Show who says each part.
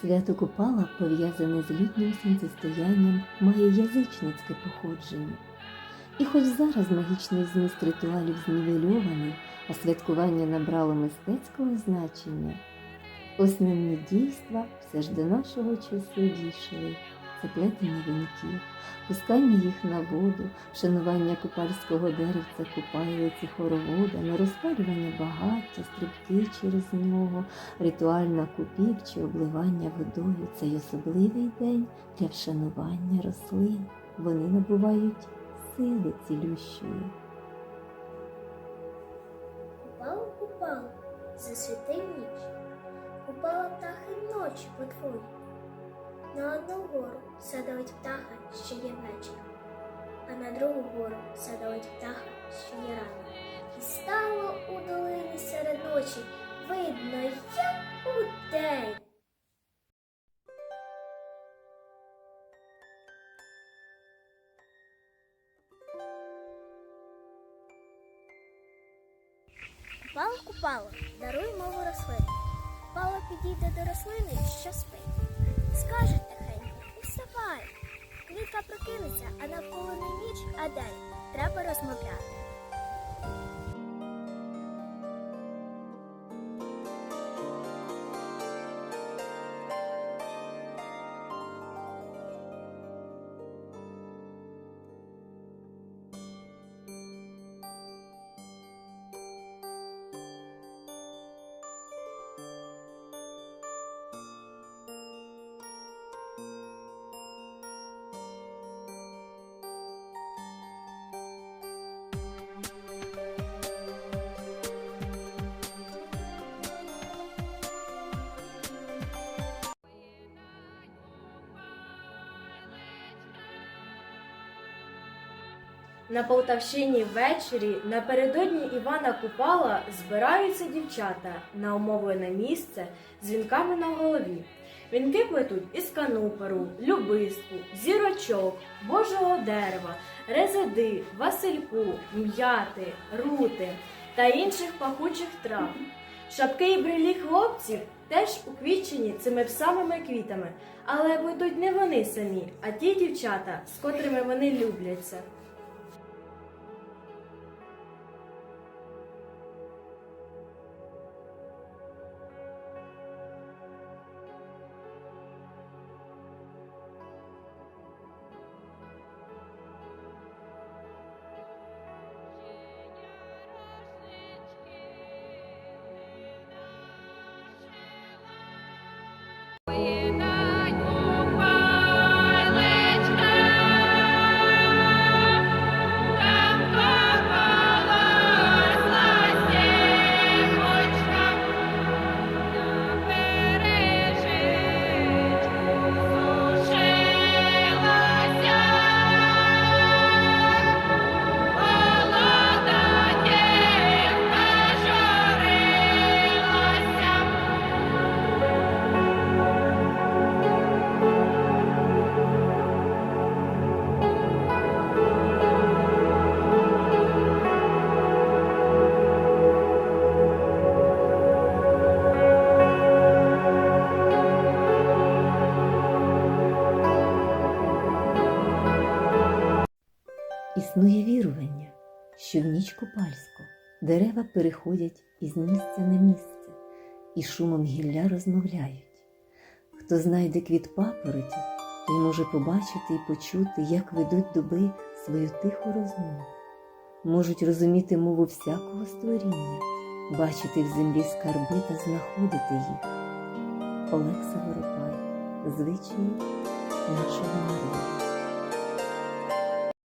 Speaker 1: Свято Купала, пов'язане з літнім сонцестоянням, має язичницьке походження. І хоч зараз магічний зміст ритуалів знівельований, а святкування набрало мистецького значення, основні дійства все ж до нашого часу дійшли. Це плетення вінків, пускання їх на воду, вшанування купальського деревця купайлиці хоровода, нерозпалювання багаття, стрибки через нього, ритуальна купів чи обливання водою цей особливий день для вшанування рослин. Вони набувають сили цілющої.
Speaker 2: Купала, купала, засвіти ніч. Купала птахи ночі по твої. На одну гору садовить птаха, що є вечір, а на другу гору садовить птаха, що є рано. І стало у долині серед ночі видно, як у день. Купала, купала, даруй мову рослини. Купала підійде до рослини, що спить. Скаже тихенько, уставай. Квітка прокинеться, а навколо не ніч, а день. Треба розмовляти.
Speaker 3: На Полтавщині ввечері напередодні Івана Купала збираються дівчата на умовлене місце з вінками на голові. Вінки плетуть із кануперу, любистку, зірочок, божого дерева, резиди, васильку, м'яти, рути та інших пахучих трав. Шапки і брилі хлопців теж уквічені цими самими квітами, але плетуть не вони самі, а ті дівчата, з котрими вони любляться.
Speaker 1: Існує вірування, що в ніч купальську дерева переходять із місця на місце і шумом гілля розмовляють. Хто знайде квіт папороті, той може побачити і почути, як ведуть дуби свою тиху розмову, можуть розуміти мову всякого створіння, бачити в землі скарби та знаходити їх. Олекса Воропай, звичаї нашого народу.